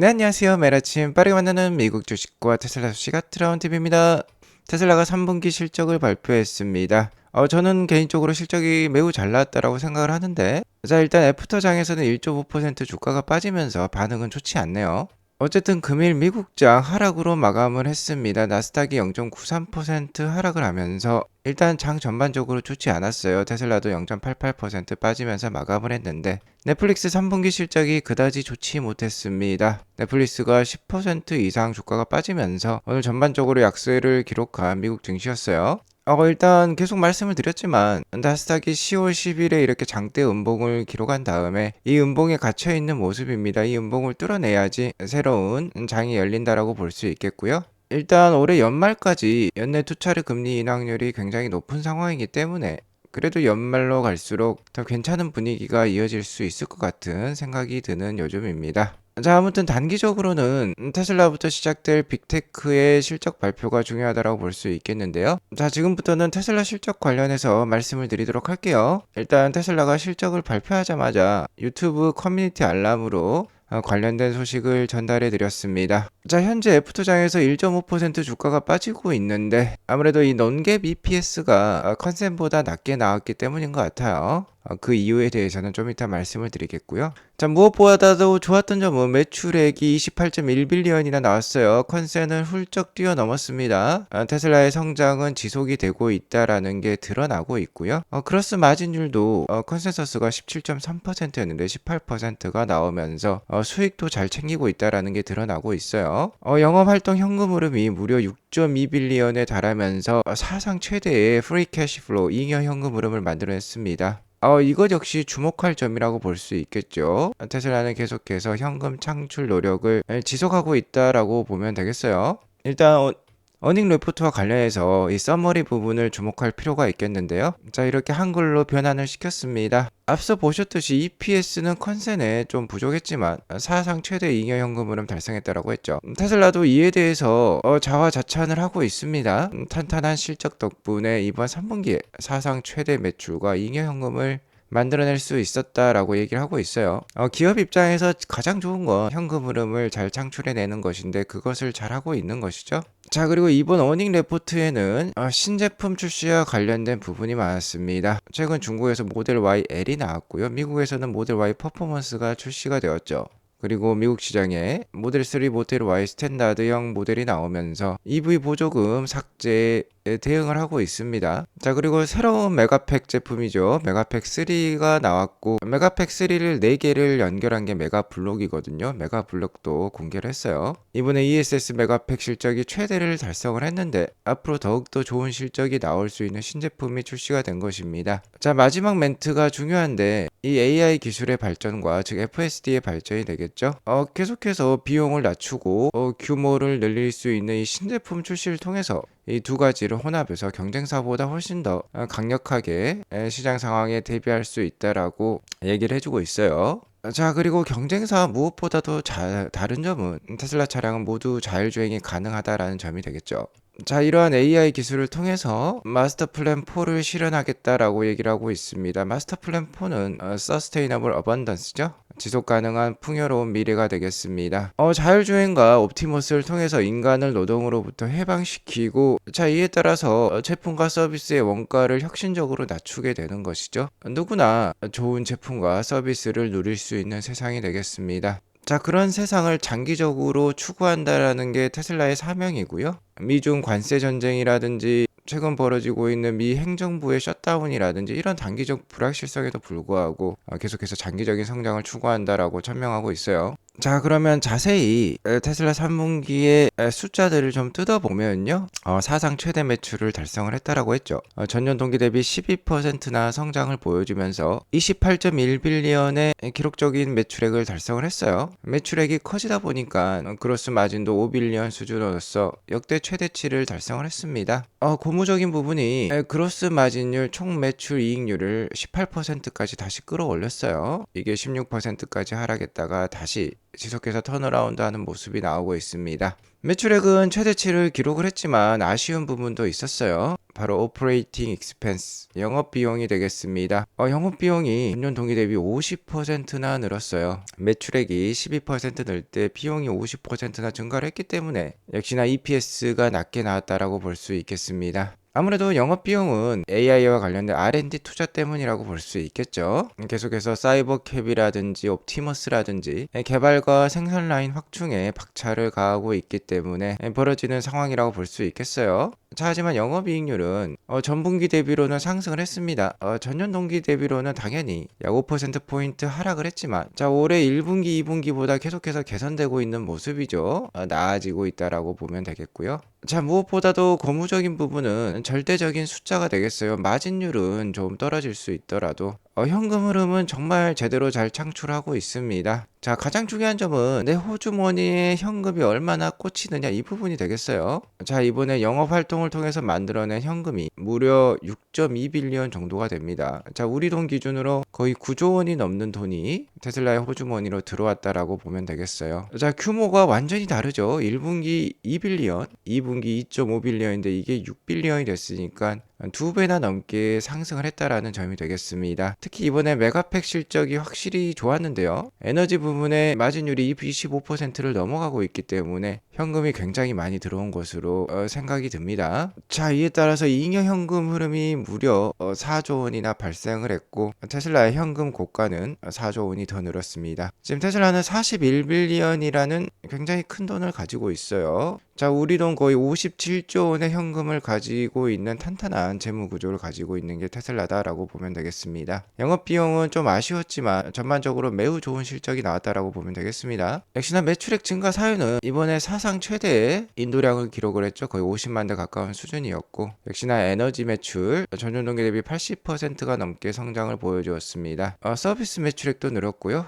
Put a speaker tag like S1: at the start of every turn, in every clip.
S1: 네, 안녕하세요. 매일 아침 빠르게 만나는 미국 주식과 테슬라 소식가 트라운 TV입니다. 테슬라가 3분기 실적을 발표했습니다. 어, 저는 개인적으로 실적이 매우 잘 나왔다라고 생각을 하는데, 자, 일단 애프터장에서는 1.5% 주가가 빠지면서 반응은 좋지 않네요. 어쨌든 금일 미국장 하락으로 마감을 했습니다. 나스닥이 0.93% 하락을 하면서 일단 장 전반적으로 좋지 않았어요. 테슬라도 0.88% 빠지면서 마감을 했는데 넷플릭스 3분기 실적이 그다지 좋지 못했습니다. 넷플릭스가 10% 이상 주가가 빠지면서 오늘 전반적으로 약세를 기록한 미국 증시였어요. 어, 일단 계속 말씀을 드렸지만 나스닥이 10월 10일에 이렇게 장대 음봉을 기록한 다음에 이 음봉에 갇혀 있는 모습입니다. 이 음봉을 뚫어내야지 새로운 장이 열린다라고 볼 수 있겠고요. 일단 올해 연말까지 연내 투차르 금리 인하율이 굉장히 높은 상황이기 때문에 그래도 연말로 갈수록 더 괜찮은 분위기가 이어질 수 있을 것 같은 생각이 드는 요즘입니다. 자, 아무튼 단기적으로는 테슬라부터 시작될 빅테크의 실적 발표가 중요하다고 볼 수 있겠는데요. 자, 지금부터는 테슬라 실적 관련해서 말씀을 드리도록 할게요. 일단 테슬라가 실적을 발표하자마자 유튜브 커뮤니티 알람으로 어, 관련된 소식을 전달해 드렸습니다. 자, 현재 F투장에서 1.5% 주가가 빠지고 있는데 아무래도 이 non-GAAP EPS가 컨센보다 낮게 나왔기 때문인 것 같아요. 어, 그 이유에 대해서는 좀 이따 말씀을 드리겠고요. 자, 무엇보다도 좋았던 점은 매출액이 28.1빌리언이나 나왔어요. 컨센을 훌쩍 뛰어넘었습니다. 아, 테슬라의 성장은 지속이 되고 있다라는 게 드러나고 있고요. 어, 크로스 마진율도 어, 컨센서스가 17.3%였는데 18%가 나오면서 어, 수익도 잘 챙기고 있다라는 게 드러나고 있어요. 어, 영업활동 현금 흐름이 무려 6.2빌리언에 달하면서 사상 최대의 프리 캐시 플로우 잉여 현금 흐름을 만들어냈습니다. 어, 이것 역시 주목할 점이라고 볼 수 있겠죠. 테슬라는 계속해서 현금 창출 노력을 지속하고 있다라고 보면 되겠어요. 일단 어, 어닝 레포트와 관련해서 이 서머리 부분을 주목할 필요가 있겠는데요. 자, 이렇게 한글로 변환을 시켰습니다. 앞서 보셨듯이 EPS는 컨센에 좀 부족했지만 사상 최대 잉여 현금 흐름 달성했다라고 했죠. 테슬라도 이에 대해서 어, 자화자찬을 하고 있습니다. 음, 탄탄한 실적 덕분에 이번 3분기에 사상 최대 매출과 잉여 현금을 만들어낼 수 있었다라고 얘기를 하고 있어요. 어, 기업 입장에서 가장 좋은 건 현금 흐름을 잘 창출해내는 것인데 그것을 잘 하고 있는 것이죠. 자 그리고 이번 어닝 레포트에는 어, 신제품 출시와 관련된 부분이 많았습니다. 최근 중국에서 모델 Y L이 나왔고요. 미국에서는 모델 Y 퍼포먼스가 출시가 되었죠. 그리고 미국 시장에 모델 3 모델 Y 스탠다드형 모델이 나오면서 EV 보조금 삭제에 대응을 하고 있습니다. 자, 그리고 새로운 메가팩 제품이죠. 메가팩 3가 나왔고 메가팩 3를 4개를 연결한 게 메가블록이거든요. 메가블록도 공개를 했어요. 이번에 ESS 메가팩 실적이 최대를 달성을 했는데 앞으로 더욱더 좋은 실적이 나올 수 있는 신제품이 출시가 된 것입니다. 자, 마지막 멘트가 중요한데 이 AI 기술의 발전과 즉 FSD의 발전이 되겠죠. 어, 계속해서 비용을 낮추고 어, 규모를 늘릴 수 있는 이 신제품 출시를 통해서 이 두 가지를 혼합해서 경쟁사보다 훨씬 더 어, 강력하게 시장 상황에 대비할 수 있다라고 얘기를 해주고 있어요. 자, 그리고 경쟁사 무엇보다도 자, 다른 점은 테슬라 차량은 모두 자율주행이 가능하다라는 점이 되겠죠. 자, 이러한 AI 기술을 통해서 마스터 플랜 4를 실현하겠다라고 얘기를 하고 있습니다. 마스터 플랜 4는 어, Sustainable Abundance죠. 지속 가능한 풍요로운 미래가 되겠습니다. 어, 자율주행과 옵티머스를 통해서 인간을 노동으로부터 해방시키고 자 이에 따라서 제품과 서비스의 원가를 혁신적으로 낮추게 되는 것이죠. 누구나 좋은 제품과 서비스를 누릴 수 있는 세상이 되겠습니다. 자, 그런 세상을 장기적으로 추구한다라는 게 테슬라의 사명이고요. 미중 관세 전쟁이라든지 최근 벌어지고 있는 미 행정부의 셧다운이라든지 이런 단기적 불확실성에도 불구하고 계속해서 장기적인 성장을 추구한다라고 천명하고 있어요. 자 그러면 자세히 테슬라 3분기의 숫자들을 좀 뜯어보면요. 어, 사상 최대 매출을 달성을 했다라고 했죠. 어, 전년 동기 대비 12%나 성장을 보여주면서 28.1빌리언의 기록적인 매출액을 달성을 했어요. 매출액이 커지다 보니까 그로스 마진도 5빌리언 수준으로서 역대 최대치를 달성을 했습니다. 어, 고무적인 부분이 그로스 마진율 총 매출 이익률을 18%까지 다시 끌어올렸어요. 이게 16%까지 하락했다가 다시 지속해서 턴어라운드 하는 모습이 나오고 있습니다. 매출액은 최대치를 기록을 했지만 아쉬운 부분도 있었어요. 바로 오퍼레이팅 익스펜스, 영업 비용이 되겠습니다. 어, 영업 비용이 전년 동기 대비 50%나 늘었어요. 매출액이 12%늘 때 비용이 50%나 증가를 했기 때문에 역시나 EPS가 낮게 나왔다라고 볼 수 있겠습니다. 아무래도 영업 비용은 AI와 관련된 R&D 투자 때문이라고 볼 수 있겠죠. 계속해서 사이버캡이라든지 옵티머스라든지 개발과 생산 라인 확충에 박차를 가하고 있기 때문에 벌어지는 상황이라고 볼 수 있겠어요. 자, 하지만 영업이익률은 어, 전분기 대비로는 상승을 했습니다. 어, 전년 동기 대비로는 당연히 약 5%포인트 하락을 했지만 자, 올해 1분기, 2분기보다 계속해서 개선되고 있는 모습이죠. 어, 나아지고 있다라고 보면 되겠고요. 자, 무엇보다도 고무적인 부분은 절대적인 숫자가 되겠어요. 마진율은 좀 떨어질 수 있더라도 어, 현금 흐름은 정말 제대로 잘 창출하고 있습니다. 자, 가장 중요한 점은 내 호주머니에 현금이 얼마나 꽂히느냐 이 부분이 되겠어요. 자, 이번에 영업 활동을 통해서 만들어낸 현금이 무려 6.2빌리언 정도가 됩니다. 자, 우리 돈 기준으로 거의 9조 원이 넘는 돈이 테슬라의 호주머니로 들어왔다라고 보면 되겠어요. 자, 규모가 완전히 다르죠. 1분기 2빌리언, 2분기 2.5빌리언인데 이게 6빌리언이 됐으니까 두 배나 넘게 상승을 했다라는 점이 되겠습니다. 특히 이번에 메가팩 실적이 확실히 좋았는데요. 에너지 부분의 마진율이 25%를 넘어가고 있기 때문에 현금이 굉장히 많이 들어온 것으로 어, 생각이 듭니다. 자, 이에 따라서 잉여 현금 흐름이 무려 어, 4조 원이나 발생을 했고 테슬라의 현금 고가는 4조 원이 더 늘었습니다. 지금 테슬라는 41빌리언이라는 굉장히 큰 돈을 가지고 있어요. 자, 우리 돈 거의 57조 원의 현금을 가지고 있는 탄탄한 재무 구조를 가지고 있는 게 테슬라다라고 보면 되겠습니다. 영업 비용은 좀 아쉬웠지만 전반적으로 매우 좋은 실적이 나왔다라고 보면 되겠습니다. 역시나 매출액 증가 사유는 이번에 사상 최대의 인도량을 기록을 했죠. 거의 50만 대 가까운 수준이었고 역시나 에너지 매출 전년 동기 대비 80%가 넘게 성장을 보여주었습니다. 어, 서비스 매출액도 늘었고요.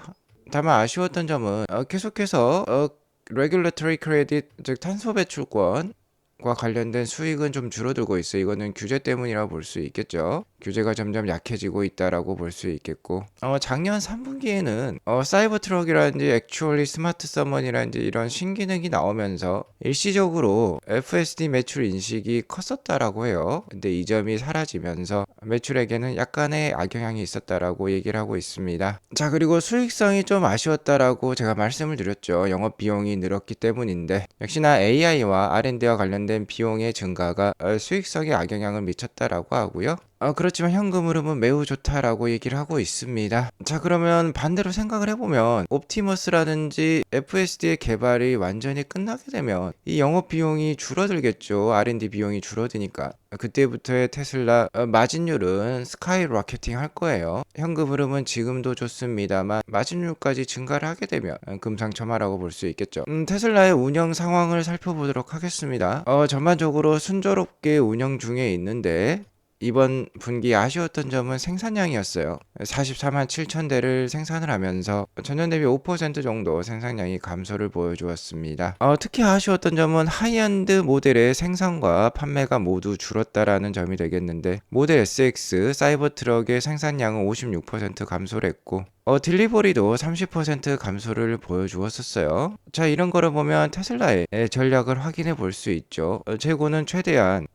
S1: 다만 아쉬웠던 점은 어, 계속해서 어, 레귤레터리 크레딧 즉 탄소 배출권 과 관련된 수익은 좀 줄어들고 있어요. 이거는 규제 때문이라고 볼 수 있겠죠. 규제가 점점 약해지고 있다라고 볼 수 있겠고, 어, 작년 3분기에는 어, 사이버 트럭이라든지 액츄얼리 스마트 서먼이라든지 이런 신기능이 나오면서 일시적으로 FSD 매출 인식이 컸었다라고 해요. 근데 이 점이 사라지면서 매출에게는 약간의 악영향이 있었다라고 얘기를 하고 있습니다. 자, 그리고 수익성이 좀 아쉬웠다라고 제가 말씀을 드렸죠. 영업 비용이 늘었기 때문인데, 역시나 AI와 R&D와 관련된 비용의 증가가 어, 수익성에 악영향을 미쳤다라고 하고요. 어, 그렇지만 현금 흐름은 매우 좋다라고 얘기를 하고 있습니다. 자, 그러면 반대로 생각을 해보면 옵티머스라든지 FSD의 개발이 완전히 끝나게 되면 이 영업 비용이 줄어들겠죠. R&D 비용이 줄어드니까. 그때부터의 테슬라 어, 마진율은 스카이 로켓팅 할 거예요. 현금 흐름은 지금도 좋습니다만 마진율까지 증가를 하게 되면 금상첨화라고 볼 수 있겠죠. 음, 테슬라의 운영 상황을 살펴보도록 하겠습니다. 어, 전반적으로 순조롭게 운영 중에 있는데 이번 분기 아쉬웠던 점은 생산량이었어요. 44만 7천 대를 생산을 하면서 전년 대비 5% 정도 생산량이 감소를 보여주었습니다. 어, 특히 아쉬웠던 점은 하이엔드 모델의 생산과 판매가 모두 줄었다라는 점이 되겠는데 모델 SX 사이버 트럭의 생산량은 56% 감소를 했고 어, 딜리버리도 30% 감소를 보여주었었어요. 자, 이런 거를 보면 테슬라의 전략을 확인해 볼 수 있죠. 어, 재고는 최대한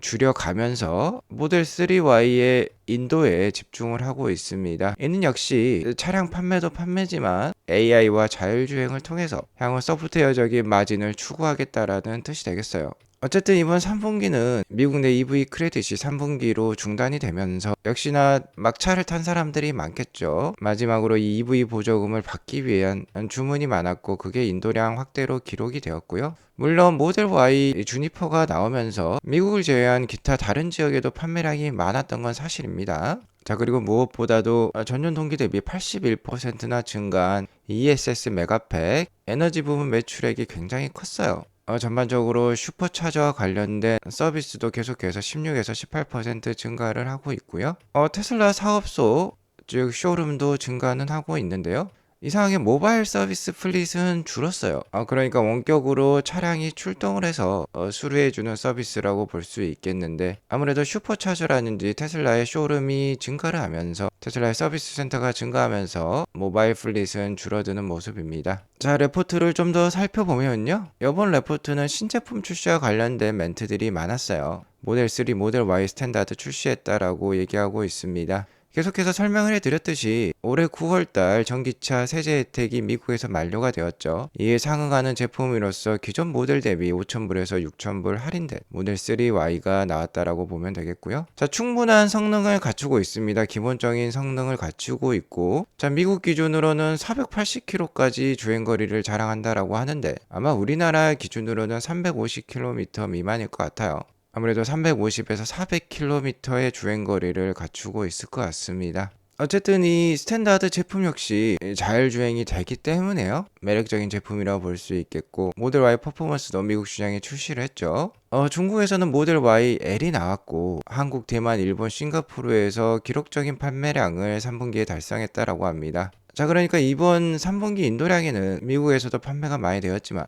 S1: 줄여가면서 모델 3Y의 인도에 집중을 하고 있습니다. 이는 역시 차량 판매도 판매지만 AI와 자율주행을 통해서 향후 소프트웨어적인 마진을 추구하겠다라는 뜻이 되겠어요. 어쨌든 이번 3분기는 미국 내 EV 크레딧이 3분기로 중단이 되면서 역시나 막차를 탄 사람들이 많겠죠. 마지막으로 이 EV 보조금을 받기 위한 주문이 많았고 그게 인도량 확대로 기록이 되었고요. 물론 모델 Y 주니퍼가 나오면서 미국을 제외한 기타 다른 지역에도 판매량이 많았던 건 사실입니다. 자 그리고 무엇보다도 전년 동기 대비 81%나 증가한 ESS 메가팩 에너지 부분 매출액이 굉장히 컸어요. 어, 전반적으로 슈퍼차저와 관련된 서비스도 계속해서 16에서 18% 증가를 하고 있고요. 어, 테슬라 사업소 즉 쇼룸도 증가는 하고 있는데요. 이상하게 모바일 서비스 플릿은 줄었어요. 아, 그러니까 원격으로 차량이 출동을 해서 어, 수리해주는 서비스라고 볼 수 있겠는데 아무래도 슈퍼차저라든지 테슬라의 쇼룸이 증가를 하면서 테슬라의 서비스 센터가 증가하면서 모바일 플릿은 줄어드는 모습입니다. 자, 레포트를 좀 더 살펴보면요. 이번 레포트는 신제품 출시와 관련된 멘트들이 많았어요. 모델 3, 모델 Y 스탠다드 출시했다라고 얘기하고 있습니다. 계속해서 설명을 해드렸듯이 올해 9월달 전기차 세제 혜택이 미국에서 만료가 되었죠. 이에 상응하는 제품으로서 기존 모델 대비 5,000불에서 6,000불 할인된 모델 3Y가 나왔다라고 보면 되겠고요. 자, 충분한 성능을 갖추고 있습니다. 기본적인 성능을 갖추고 있고, 자, 미국 기준으로는 480km까지 주행거리를 자랑한다라고 하는데, 아마 우리나라 기준으로는 350km 미만일 것 같아요. 아무래도 350에서 400km의 주행 거리를 갖추고 있을 것 같습니다. 어쨌든 이 스탠다드 제품 역시 잘 주행이 되기 때문에요. 매력적인 제품이라고 볼 수 있겠고 모델 Y 퍼포먼스도 미국 시장에 출시를 했죠. 어, 중국에서는 모델 Y L이 나왔고 한국, 대만, 일본, 싱가포르에서 기록적인 판매량을 3분기에 달성했다라고 합니다. 자, 그러니까 이번 3분기 인도량에는 미국에서도 판매가 많이 되었지만 어,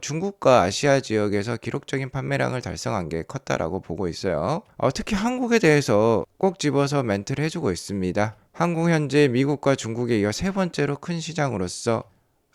S1: 중국과 아시아 지역에서 기록적인 판매량을 달성한 게 컸다라고 보고 있어요. 어, 특히 한국에 대해서 꼭 집어서 멘트를 해주고 있습니다. 한국 현재 미국과 중국에 이어 세 번째로 큰 시장으로서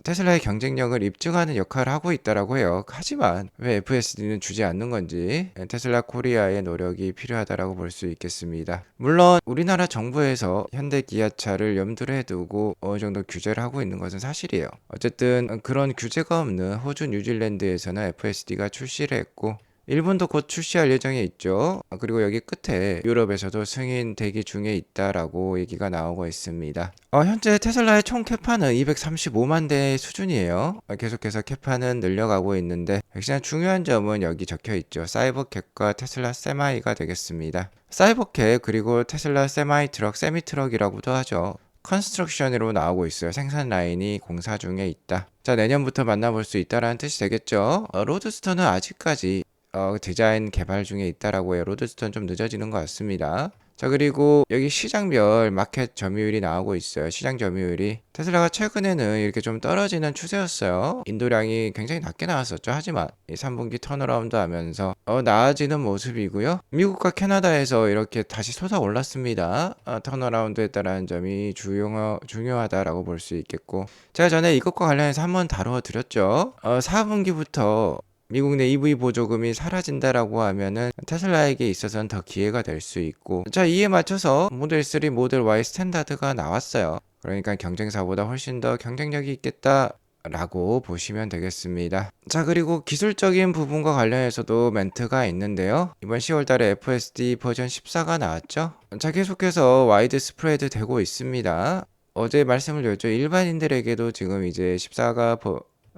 S1: 테슬라의 경쟁력을 입증하는 역할을 하고 있다라고 해요. 하지만 왜 FSD는 주지 않는 건지 테슬라 코리아의 노력이 필요하다라고 볼 수 있겠습니다. 물론 우리나라 정부에서 현대 기아차를 염두에 두고 어느 정도 규제를 하고 있는 것은 사실이에요. 어쨌든 그런 규제가 없는 호주, 뉴질랜드에서는 FSD가 출시를 했고 일본도 곧 출시할 예정에 있죠. 아, 그리고 여기 끝에 유럽에서도 승인 대기 중에 있다라고 얘기가 나오고 있습니다. 어, 현재 테슬라의 총 캐파는 235만 대 수준이에요. 어, 계속해서 캐파는 늘려가고 있는데 역시나 중요한 점은 여기 적혀 있죠. 사이버캡과 테슬라 세마이가 되겠습니다. 사이버캡 그리고 테슬라 세마이 트럭, 세미 트럭이라고도 하죠. 컨스트럭션으로 나오고 있어요. 생산 라인이 공사 중에 있다. 자, 내년부터 만나볼 수 있다라는 뜻이 되겠죠. 어, 로드스터는 아직까지 어, 디자인 개발 중에 있다라고 해요. 로드스터는 좀 늦어지는 것 같습니다. 자, 그리고 여기 시장별 마켓 점유율이 나오고 있어요. 시장 점유율이. 테슬라가 최근에는 이렇게 좀 떨어지는 추세였어요. 인도량이 굉장히 낮게 나왔었죠. 하지만 이 3분기 턴어라운드 하면서 어, 나아지는 모습이고요. 미국과 캐나다에서 이렇게 다시 솟아올랐습니다. 어, 턴어라운드 했다라는 점이 중요, 중요하다라고 볼 수 있겠고. 제가 전에 이것과 관련해서 한번 다뤄드렸죠. 어, 4분기부터 미국 내 EV 보조금이 사라진다라고 하면은 테슬라에게 있어서는 더 기회가 될 수 있고 자 이에 맞춰서 모델 3, 모델 Y 스탠다드가 나왔어요. 그러니까 경쟁사보다 훨씬 더 경쟁력이 있겠다. 라고 보시면 되겠습니다. 자, 그리고 기술적인 부분과 관련해서도 멘트가 있는데요. 이번 10월 달에 FSD 버전 14가 나왔죠. 자, 계속해서 와이드 스프레드 되고 있습니다. 어제 말씀을 드렸죠. 일반인들에게도 지금 이제 14가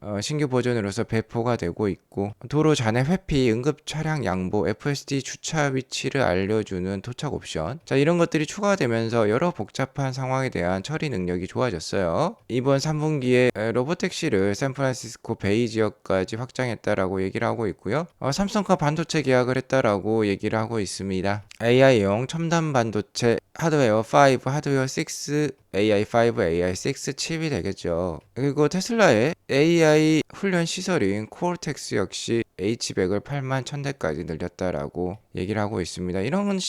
S1: 어, 신규 버전으로서 배포가 되고 있고 도로 잔해 회피, 응급 차량 양보, FSD 주차 위치를 알려주는 도착 옵션 자 이런 것들이 추가되면서 여러 복잡한 상황에 대한 처리 능력이 좋아졌어요. 이번 3분기에 로보택시를 샌프란시스코 베이 지역까지 확장했다라고 얘기를 하고 있고요. 어, 삼성과 반도체 계약을 했다라고 얘기를 하고 있습니다. AI용 첨단 반도체 하드웨어 5, 하드웨어 6, AI5, AI6 칩이 되겠죠. 그리고 테슬라의 AI 훈련 시설인 코어텍스 역시 H100을 8만 1000대까지 늘렸다라고 얘기를 하고 있습니다. 이런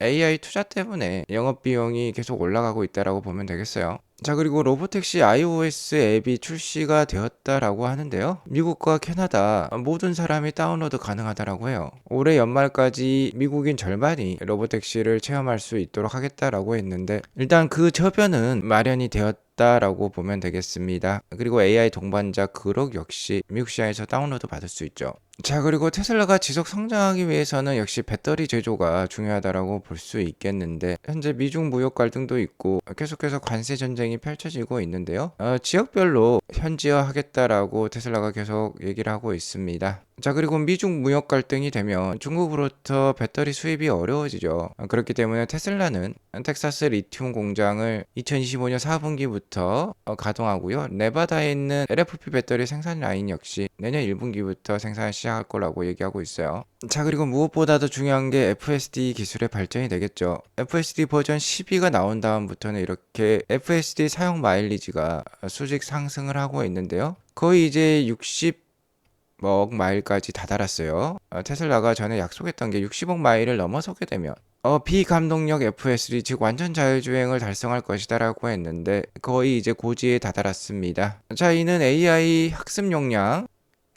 S1: AI 투자 때문에 영업 비용이 계속 올라가고 있다라고 보면 되겠어요. 자 그리고 로보택시 iOS 앱이 출시가 되었다라고 하는데요. 미국과 캐나다 모든 사람이 다운로드 가능하다라고 해요. 올해 연말까지 미국인 절반이 로보택시를 체험할 수 있도록 하겠다라고 했는데 일단 그 저변은 마련이 되었 다라고 보면 되겠습니다. 그리고 AI 동반자 그록 역시 미국 시장에서 다운로드 받을 수 있죠. 자 그리고 테슬라가 지속 성장하기 위해서는 역시 배터리 제조가 중요하다라고 볼 수 있겠는데 현재 미중 무역 갈등도 있고 계속해서 관세 전쟁이 펼쳐지고 있는데요 어, 지역별로 현지화하겠다라고 테슬라가 계속 얘기를 하고 있습니다 자 그리고 미중 무역 갈등이 되면 중국으로부터 배터리 수입이 어려워지죠. 그렇기 때문에 테슬라는 텍사스 리튬 공장을 2025년 4분기부터 가동하고요. 네바다에 있는 LFP 배터리 생산 라인 역시 내년 1분기부터 생산 시작 시작할 거라고 얘기하고 있어요. 자, 그리고 무엇보다도 중요한 게 FSD 기술의 발전이 되겠죠. FSD 버전 12가 나온 다음부터는 이렇게 FSD 사용 마일리지가 수직 상승을 하고 있는데요. 거의 이제 60억 마일까지 다다랐어요. 어, 테슬라가 전에 약속했던 게 60억 마일을 넘어서게 되면 어, 비감동력 FSD 즉 완전 자율주행을 달성할 것이다라고 했는데 거의 이제 고지에 다다랐습니다. 자, 이는 AI 학습 용량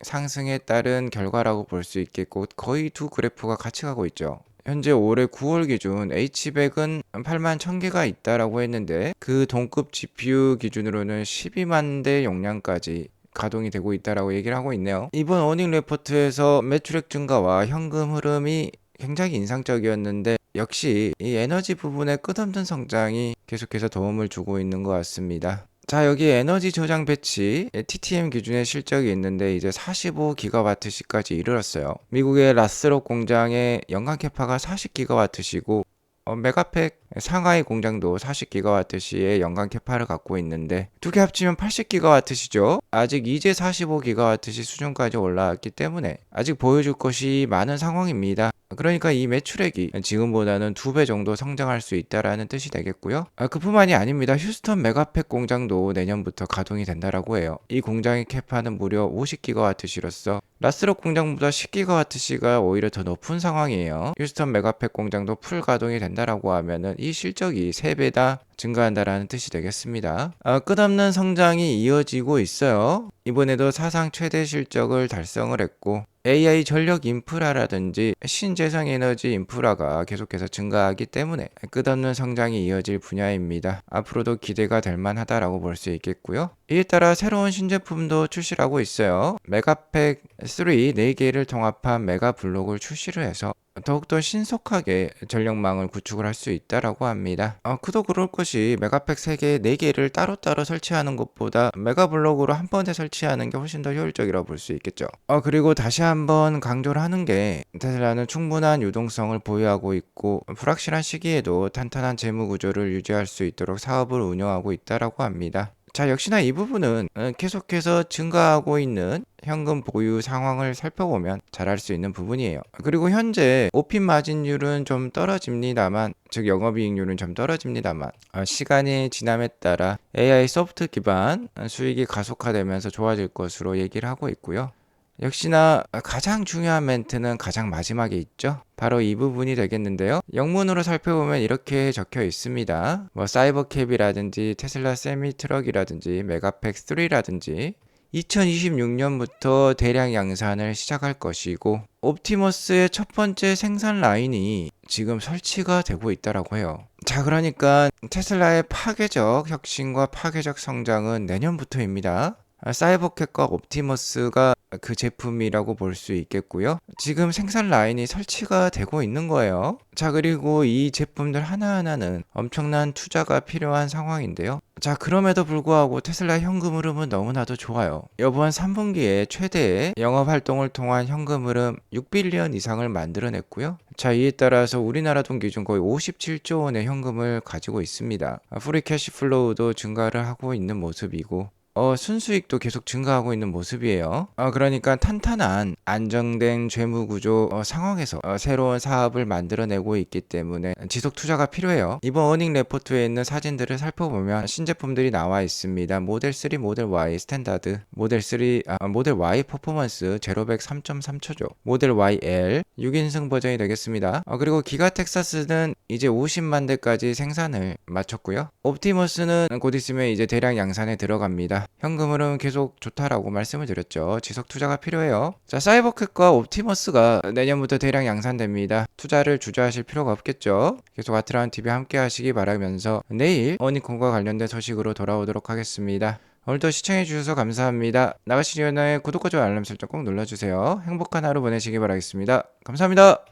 S1: 상승에 따른 결과라고 볼 수 있겠고 거의 두 그래프가 같이 가고 있죠. 현재 올해 9월 기준 H100은 8만 1000개가 있다라고 했는데 그 동급 GPU 기준으로는 12만 대 용량까지 가동이 되고 있다라고 얘기를 하고 있네요. 이번 어닝 레포트에서 매출액 증가와 현금 흐름이 굉장히 인상적이었는데 역시 이 에너지 부분의 끝없는 성장이 계속해서 도움을 주고 있는 것 같습니다. 자, 여기 에너지 저장 배치 TTM 기준의 실적이 있는데 이제 45기가와트시까지 이르렀어요. 미국의 라스록 공장의 연간 캐파가 40기가와트시고 어, 메가팩 상하이 공장도 40기가와트시의 연간 캐파를 갖고 있는데 두 개 합치면 80기가와트시죠. 아직 이제 45기가와트시 수준까지 올라왔기 때문에 아직 보여줄 것이 많은 상황입니다. 그러니까 이 매출액이 지금보다는 두 배 정도 성장할 수 있다라는 뜻이 되겠고요. 아, 그뿐만이 아닙니다. 휴스턴 메가팩 공장도 내년부터 가동이 된다라고 해요. 이 공장의 캐파는 무려 50기가와트시로서 라스록 공장보다 10기가와트시가 오히려 더 높은 상황이에요. 휴스턴 메가팩 공장도 풀 가동이 된다라고 하면은 이 실적이 3배다 증가한다라는 뜻이 되겠습니다. 아, 끝없는 성장이 이어지고 있어요. 이번에도 사상 최대 실적을 달성을 했고 AI 전력 인프라라든지 신재생 에너지 인프라가 계속해서 증가하기 때문에 끝없는 성장이 이어질 분야입니다. 앞으로도 기대가 될 만하다라고 볼 수 있겠고요. 이에 따라 새로운 신제품도 출시를 하고 있어요. 메가팩 3 4개를 통합한 메가 블록을 출시를 해서 더욱더 신속하게 전력망을 구축을 할 수 있다라고 합니다. 어, 그도 그럴 것이 메가팩 3개, 4개를 따로따로 설치하는 것보다 메가블록으로 한 번에 설치하는 게 훨씬 더 효율적이라고 볼 수 있겠죠. 어, 그리고 다시 한번 강조를 하는 게 테슬라는 충분한 유동성을 보유하고 있고 불확실한 시기에도 탄탄한 재무 구조를 유지할 수 있도록 사업을 운영하고 있다라고 합니다. 자, 역시나 이 부분은 어, 계속해서 증가하고 있는 현금 보유 상황을 살펴보면 잘알수 있는 부분이에요. 그리고 현재 오핀 마진율은 좀 떨어집니다만, 즉 영업이익률은 좀 떨어집니다만, 어, 시간이 지남에 따라 AI 소프트 기반 수익이 가속화되면서 좋아질 것으로 얘기를 하고 있고요. 역시나 가장 중요한 멘트는 가장 마지막에 있죠. 바로 이 부분이 되겠는데요. 영문으로 살펴보면 이렇게 적혀 있습니다. 뭐 사이버캡이라든지 테슬라 세미 트럭이라든지 메가팩 3라든지 2026년부터 대량 양산을 시작할 것이고 옵티머스의 첫 번째 생산 라인이 지금 설치가 되고 있다라고 해요. 자, 그러니까 테슬라의 파괴적 혁신과 파괴적 성장은 내년부터입니다. 아, 사이버캣과 옵티머스가 그 제품이라고 볼 수 있겠고요. 지금 생산 라인이 설치가 되고 있는 거예요. 자, 그리고 이 제품들 하나하나는 엄청난 투자가 필요한 상황인데요. 자, 그럼에도 불구하고 테슬라 현금 흐름은 너무나도 좋아요. 이번 3분기에 최대의 영업 활동을 통한 현금 흐름 6빌리언 이상을 만들어냈고요. 자, 이에 따라서 우리나라 돈 기준 거의 57조 원의 현금을 가지고 있습니다. 프리 캐시 플로우도 증가를 하고 있는 모습이고 어, 순수익도 계속 증가하고 있는 모습이에요. 어, 그러니까 탄탄한 안정된 재무 구조 어, 상황에서 어, 새로운 사업을 만들어내고 있기 때문에 지속 투자가 필요해요. 이번 어닝 레포트에 있는 사진들을 살펴보면 신제품들이 나와 있습니다. 모델 3, 모델 Y 스탠다드, 모델 3, 아, 모델 Y 퍼포먼스 제로백 3.3초죠. 모델 YL 6인승 버전이 되겠습니다. 어, 그리고 기가 텍사스는 이제 50만 대까지 생산을 마쳤고요. 옵티머스는 곧 있으면 이제 대량 양산에 들어갑니다. 현금 흐름 계속 좋다라고 말씀을 드렸죠. 지속 투자가 필요해요. 자, 사이버캣과 옵티머스가 내년부터 대량 양산됩니다. 투자를 주저하실 필요가 없겠죠. 계속 아트라운 TV 함께 하시기 바라면서 내일 어니콘과 관련된 소식으로 돌아오도록 하겠습니다. 오늘도 시청해주셔서 감사합니다. 나가시리오나의 구독과 좋아요 알람 설정 꼭 눌러주세요. 행복한 하루 보내시기 바라겠습니다. 감사합니다.